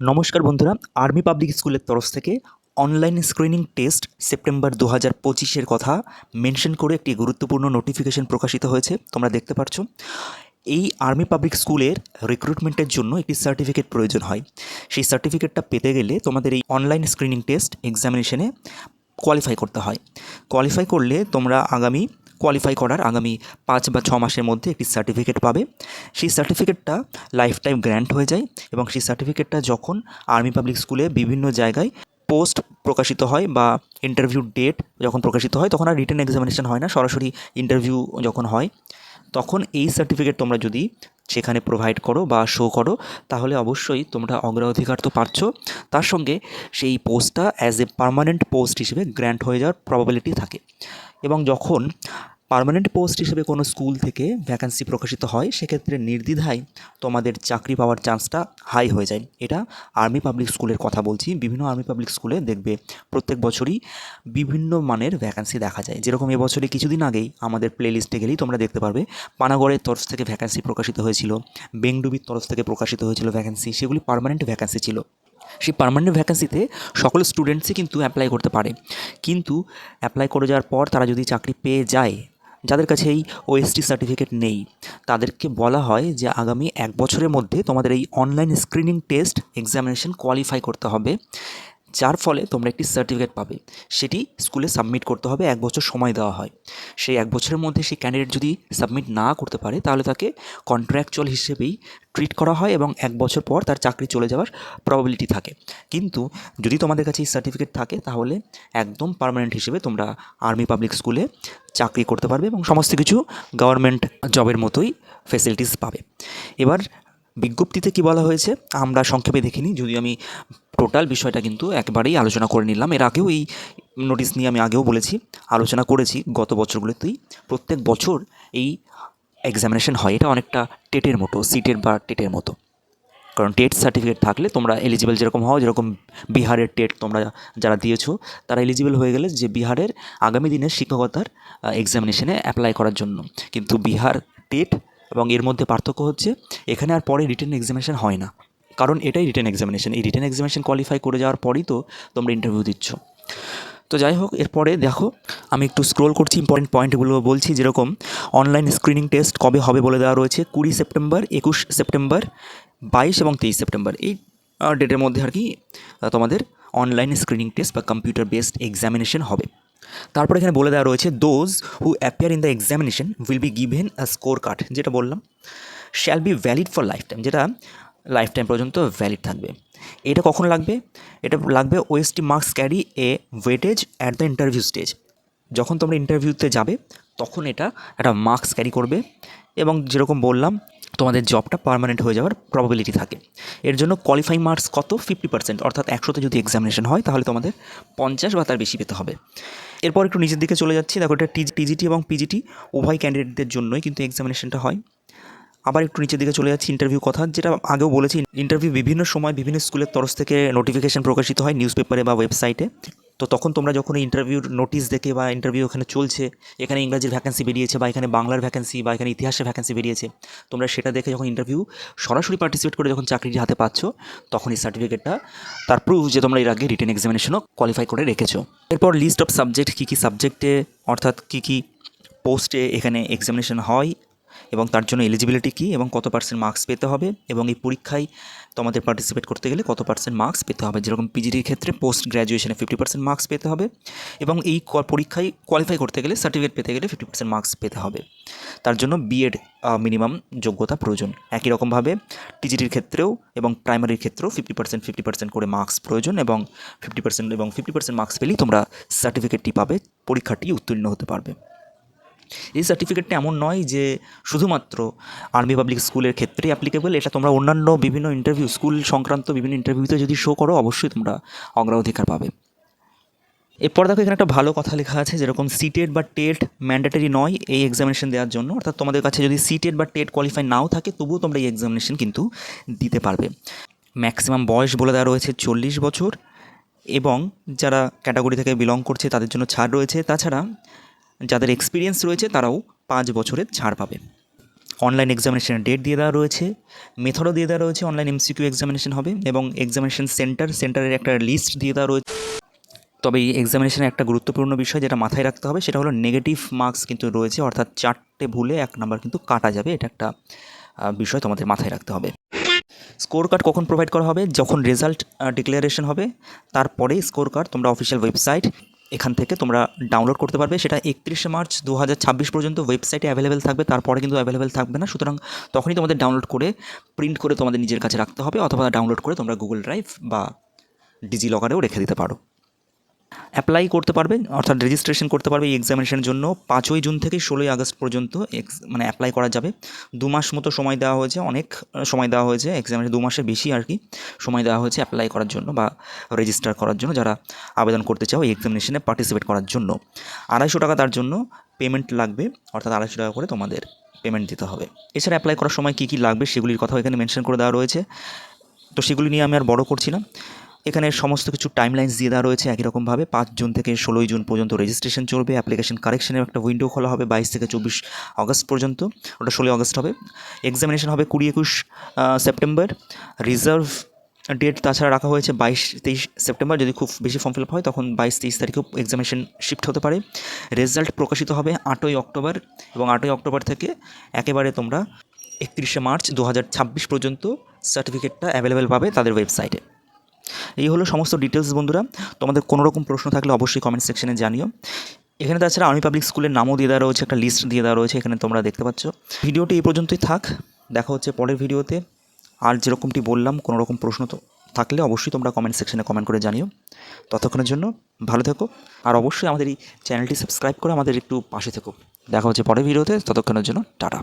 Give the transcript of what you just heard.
নমস্কার বন্ধুরা army public স্কুলের তরফ থেকে অনলাইন স্ক্রিনিং টেস্ট সেপ্টেম্বর দু হাজার পঁচিশের কথা মেনশন করে একটি গুরুত্বপূর্ণ নোটিফিকেশন প্রকাশিত হয়েছে, তোমরা দেখতে পাচ্ছ এই আর্মি পাবলিক স্কুলের রিক্রুটমেন্টের জন্য একটি সার্টিফিকেট প্রয়োজন হয়। সেই সার্টিফিকেটটা পেতে গেলে তোমাদের এই অনলাইন স্ক্রিনিং টেস্ট এক্সামিনেশনে কোয়ালিফাই করতে হয়। কোয়ালিফাই করলে তোমরা আগামী কোয়ালিফাই করার আগামী পাঁচ বা ছ মাসের মধ্যে একটি সার্টিফিকেট পাবে। সেই সার্টিফিকেটটা লাইফ টাইম গ্র্যান্ট হয়ে যায় এবং সেই সার্টিফিকেটটা যখন আর্মি পাবলিক স্কুলে বিভিন্ন জায়গায় পোস্ট প্রকাশিত হয় বা ইন্টারভিউ ডেট যখন প্রকাশিত হয়, তখন আর রিটার্ন এক্সামিনেশন হয় না, সরাসরি ইন্টারভিউ যখন হয়, তখন এই সার্টিফিকেট তোমরা যদি সেখানে প্রোভাইড করো বা শো করো, তাহলে অবশ্যই তোমরা অগ্রাধিকার তো পাচ্ছ। তার সঙ্গে সেই পোস্টটা অ্যাজ এ পার্মানেন্ট পোস্ট হিসেবে গ্র্যান্ট হয়ে যাওয়ার প্রবাবিলিটি থাকে। এবং যখন পার্মানেন্ট পোস্ট হিসেবে কোনো স্কুল থেকে ভ্যাকান্সি প্রকাশিত হয়, সেক্ষেত্রে নির্দ্বিধায় তোমাদের চাকরি পাওয়ার চান্সটা হাই হয়ে যায়। এটা আর্মি পাবলিক স্কুলের কথা বলছি। বিভিন্ন আর্মি পাবলিক স্কুলে দেখবে প্রত্যেক বছরই বিভিন্ন মানের ভ্যাকান্সি দেখা যায়। যেরকম এবছরে কিছুদিন আগেই আমাদের প্লে লিস্টে গেলেই তোমরা দেখতে পারবে, পানাগড়ের তরফ থেকে ভ্যাকান্সি প্রকাশিত হয়েছিল, বেংডুবির তরফ থেকে প্রকাশিত হয়েছিল ভ্যাকান্সি, সেগুলি পারমানেন্ট ভ্যাকান্সি ছিল। সেই পার্মানেন্ট ভ্যাকান্সিতে সকল স্টুডেন্টসই কিন্তু অ্যাপ্লাই করতে পারে। কিন্তু অ্যাপ্লাই করে যাওয়ার পর তারা যদি চাকরি পেয়ে যায় যাদের কাছে এই ওএসটি সার্টিফিকেট নেই, তাদেরকে বলা হয় যে আগামী এক বছরের মধ্যে তোমাদের এই online screening test examination qualify করতে হবে। যার ফলে তোমরা একটি সার্টিফিকেট পাবে। সেটি স্কুলে সাবমিট করতে হবে, এক বছর সময় দেওয়া হয়। সেই এক বছরের মধ্যে সেই ক্যান্ডিডেট যদি সাবমিট না করতে পারে, তাহলে তাকে কন্ট্রাকচুয়াল হিসেবেই ট্রিট করা হয় এবং এক বছর পর তার চাকরি চলে যাওয়ার প্রবাবিলিটি থাকে। কিন্তু যদি তোমাদের কাছে এই সার্টিফিকেট থাকে, তাহলে একদম পার্মানেন্ট হিসেবে তোমরা আর্মি পাবলিক স্কুলে চাকরি করতে পারবে এবং সমস্ত কিছু গভর্নমেন্ট জবের মতোই ফেসিলিটিস পাবে। এবার বিজ্ঞপ্তিতে কি বলা হয়েছে, আমরা সংক্ষেপে দেখিনি যদি আমি টোটাল বিষয়টা কিন্তু একবারেই আলোচনা করে নিলাম। এর আগেও এই নোটিশ নিয়ে আমি আগেও বলেছি, আলোচনা করেছি। গত বছরগুলোতেই প্রত্যেক বছর এই এক্সামিনেশন হয়। এটা অনেকটা টেটের মতো, সিটের বা টেটের মতো। কারণ টেট সার্টিফিকেট থাকলে তোমরা এলিজিবল যেরকম হও, যেরকম বিহারের টেট তোমরা যারা দিয়েছ, তারা এলিজিবল হয়ে গেলে যে বিহারের আগামী দিনের শিক্ষকতার এক্সামিনেশনে অ্যাপ্লাই করার জন্য। কিন্তু বিহার টেট এবং এর মধ্যে পার্থক্য হচ্ছে, এখানে আর পরে রিটেন এক্সামিনেশন হয় না। কারণ এটাই রিটেন এক্সামিনেশন এই রিটেন এক্সামিনেশন কোয়ালিফাই করে যাওয়ার পরই তো তোমরা ইন্টারভিউ দিচ্ছ। তো যাই হোক, এরপরে দেখো, আমি একটু স্ক্রোল করছি ইম্পর্টেন্ট পয়েন্টগুলো বলছি, যেরকম অনলাইন স্ক্রিনিং টেস্ট কবে হবে বলে দেওয়া রয়েছে, কুড়ি সেপ্টেম্বর, একুশ সেপ্টেম্বর, বাইশ এবং তেইশ সেপ্টেম্বর। এই ডেটের মধ্যে আর কি তোমাদের অনলাইন স্ক্রিনিং টেস্ট বা কম্পিউটার বেসড এক্সামিনেশন হবে। তারপর এখানে বলে দেওয়া রয়েছে those who appear in the examination will be given a score card যেটা বললাম shall be valid for life time যেটা লাইফ টাইম পর্যন্ত ভ্যালিড থাকবে। এটা কখন লাগবে? এটা লাগবে OST marks carry a weightage at the interview stage যখন তোমরা ইন্টারভিউতে যাবে, তখন এটা একটা মার্কস ক্যারি করবে এবং যেরকম বললাম, তোমাদের জবটা পার্মানেন্ট হয়ে যাওয়ার প্রবাবিলিটি থাকে। এর জন্য কোয়ালিফাই মার্কস কত? ফিফটি পার্সেন্ট অর্থাৎ একশোতে যদি এক্সামিনেশন হয়, তাহলে তোমাদের পঞ্চাশ বা তার বেশি পেতে হবে। এরপর একটু নিচের দিকে চলে যাচ্ছি। দেখো এটা টিজিটি এবং পিজিটি উভয় ক্যান্ডিডেটদের জন্যই কিন্তু এক্সামিনেশনটা হয়। আবার একটু নিচের দিকে চলে যাচ্ছি ইন্টারভিউ কথা, যেটা আগেও বলেছি ইন্টারভিউ বিভিন্ন সময় বিভিন্ন স্কুলের তরফ থেকে নোটিফিকেশন প্রকাশিত হয় নিউজ পেপারে বা ওয়েবসাইটে তো তখন তোমরা যখন ইন্টারভিউর নোটিশ দেখে বা ইন্টারভিউ এখানে চলছে, এখানে ইংরাজির ভ্যাকেন্সি বেরিয়েছে বা এখানে বাংলার ভ্যাকেন্সি বা এখানে ইতিহাসের ভ্যাকেন্সি বেরিয়েছে, তোমরা সেটা দেখে যখন ইন্টারভিউ সরাসরি পার্টিসিপেট করে যখন চাকরির হাতে পাচ্ছ, তখন এই সার্টিফিকেটটা তার প্রুফ যে তোমরা এর আগে রিটেন এক্সামিনেশনও কোয়ালিফাই করে রেখেছো। এরপর লিস্ট অফ সাবজেক্ট কী কী সাবজেক্টে অর্থাৎ কী কী পোস্টে এখানে এক্সামিনেশন হয় এবং তার জন্য এলিজিবিলিটি কী এবং কত পার্সেন্ট মার্কস পেতে হবে এবং এই পরীক্ষায় তোমাদের পার্টিসিপেট করতে গেলে কত পার্সেন্ট মার্কস পেতে হবে? যেরকম পিজিডির ক্ষেত্রে পোস্ট গ্র্যাজুয়েশনে ফিফটি পার্সেন্ট মার্কস পেতে হবে এবং এই পরীক্ষায় কোয়ালিফাই করতে গেলে সার্টিফিকেট পেতে গেলে ফিফটি পার্সেন্ট মার্কস পেতে হবে। তার জন্য বিএড মিনিমাম যোগ্যতা প্রয়োজন। একই রকমভাবে টিজিটির ক্ষেত্রেও এবং প্রাইমারির ক্ষেত্রেও ফিফটি পার্সেন্ট ফিফটি পার্সেন্ট করে মার্কস প্রয়োজন এবং ফিফটি পার্সেন্ট এবং ফিফটি পার্সেন্ট মার্কস পেলেই তোমরা সার্টিফিকেটটি পাবে, পরীক্ষাটি উত্তীর্ণ হতে পারবে। এই সার্টিফিকেটটা এমন নয় যে শুধুমাত্র আর্মি পাবলিক স্কুলের ক্ষেত্রে অ্যাপ্লিকেবল এটা তোমরা অন্যান্য বিভিন্ন ইন্টারভিউ স্কুল সংক্রান্ত বিভিন্ন ইন্টারভিউতে যদি শো করো, অবশ্যই তোমরা অগ্রাধিকার পাবে। এরপর দেখো এখানে একটা ভালো কথা লেখা আছে, যেরকম সিটেড বা টেট ম্যান্ডেটারি নয় এই এক্সামিনেশন দেওয়ার জন্য। অর্থাৎ তোমাদের কাছে যদি সিটেড বা টেট কোয়ালিফাই নাও থাকে, তবুও তোমরা এই এক্সামিনেশন কিন্তু দিতে পারবে। ম্যাক্সিমাম বয়স বলে দেওয়া রয়েছে চল্লিশ বছর এবং যারা ক্যাটাগরি থেকে বিলং করছে, তাদের জন্য ছাড় রয়েছে। তাছাড়া যাদের এক্সপিরিয়েন্স রয়েছে তারাও পাঁচ বছরের ছাড় পাবে। অনলাইন এক্সামিনেশনের ডেট দিয়ে দেওয়া রয়েছে মেথডও দিয়ে দেওয়া রয়েছে অনলাইন এমসিকিউ এক্সামিনেশন হবে এবং এক্সামিনেশন সেন্টার সেন্টারের একটা লিস্ট দিয়ে দেওয়া রয়েছে। তবে এই এক্সামিনেশনের একটা গুরুত্বপূর্ণ বিষয় যেটা মাথায় রাখতে হবে, সেটা হলো নেগেটিভ মার্কস কিন্তু রয়েছে, অর্থাৎ চারটে ভুলে এক নাম্বার কিন্তু কাটা যাবে, এটা একটা বিষয় তোমাদের মাথায় রাখতে হবে। স্কোর কার্ড কখন প্রোভাইড করা হবে? যখন রেজাল্ট ডিক্লারেশন হবে তারপরে স্কোর কার্ড তোমরা অফিসিয়াল ওয়েবসাইট এখান থেকে তোমরা ডাউনলোড করতে পারবে। সেটা একত্রিশে মার্চ দু হাজার ছাব্বিশ পর্যন্ত ওয়েবসাইটে অ্যাভেলেবেল থাকবে। তারপরে কিন্তু অ্যাভেলেবেল থাকবে না। সুতরাং তখনই তোমাদের ডাউনলোড করে প্রিন্ট করে তোমাদের নিজের কাছে রাখতে হবে অথবা ডাউনলোড করে তোমরা গুগল ড্রাইভ বা ডিজি লকারেও রেখে দিতে পারো। অ্যাপ্লাই করতে পারবে, অর্থাৎ রেজিস্ট্রেশন করতে পারবে এই এক্সামিনেশনের জন্য। পাঁচই জুন থেকে ষোলোই আগস্ট পর্যন্ত এক্স মানে অ্যাপ্লাই করা যাবে। দু মাস মতো সময় দেওয়া হয়েছে, অনেক সময় দেওয়া হয়েছে এক্সামিনেশন দু মাসের বেশি আর কি সময় দেওয়া হয়েছে অ্যাপ্লাই করার জন্য বা রেজিস্টার করার জন্য, যারা আবেদন করতে চাও এই এক্সামিনেশনে পার্টিসিপেট করার জন্য। আড়াইশো টাকা তার জন্য পেমেন্ট লাগবে, অর্থাৎ আড়াইশো টাকা করে তোমাদের পেমেন্ট দিতে হবে। এছাড়া অ্যাপ্লাই করার সময় কী কী লাগবে সেগুলির কথাও এখানে মেনশন করে দেওয়া রয়েছে। তো সেগুলি নিয়ে আমি আর বড় করছি না। এখানে সমস্ত কিছু টাইম টাইমলাইন্স দিয়ে দেওয়া রয়েছে একই রকমভাবে। পাঁচ জুন থেকে ষোলোই জুন পর্যন্ত রেজিস্ট্রেশন চলবে। অ্যাপ্লিকেশন কারেকশনের একটা উইন্ডো খোলা হবে বাইশ থেকে চব্বিশ আগস্ট পর্যন্ত। ওটা ষোলোই আগস্ট হবে। এক্সামিনেশন হবে কুড়ি একুশ সেপ্টেম্বর রিজার্ভ ডেট তাছাড়া রাখা হয়েছে বাইশ তেইশ সেপ্টেম্বর যদি খুব বেশি ফর্ম ফিল আপ হয়, তখন বাইশ তেইশ তারিখেও এক্সামিনেশন শিফট হতে পারে। রেজাল্ট প্রকাশিত হবে আটই অক্টোবর এবং আটই অক্টোবর থেকে একেবারে তোমরা একত্রিশে মার্চ দু হাজার ছাব্বিশ পর্যন্ত সার্টিফিকেটটা অ্যাভেলেবেল পাবে তাদের ওয়েবসাইটে এই হলো সমস্ত ডিটেলস বন্ধুরা। তোমাদের কোনো রকম প্রশ্ন থাকলে অবশ্যই কমেন্ট সেকশনে জানিও। এখানে তাছাড়া আর্মি পাবলিক স্কুলের নামও দিয়ে দেওয়া রয়েছে, একটা লিস্ট দিয়ে দেওয়া রয়েছে, এখানে তোমরা দেখতে পাচ্ছ। ভিডিওটি এই পর্যন্তই থাক, দেখা হচ্ছে পরের ভিডিওতে। আর যেরকমটি বললাম কোনো রকম প্রশ্ন তো থাকলে অবশ্যই তোমরা কমেন্ট সেকশনে কমেন্ট করে জানিও। ততক্ষণের জন্য ভালো থেকো, আর অবশ্যই আমাদের এই চ্যানেলটি সাবস্ক্রাইব করে আমাদের একটু পাশে থেকো। দেখা হচ্ছে পরের ভিডিওতে, ততক্ষণের জন্য টাটা।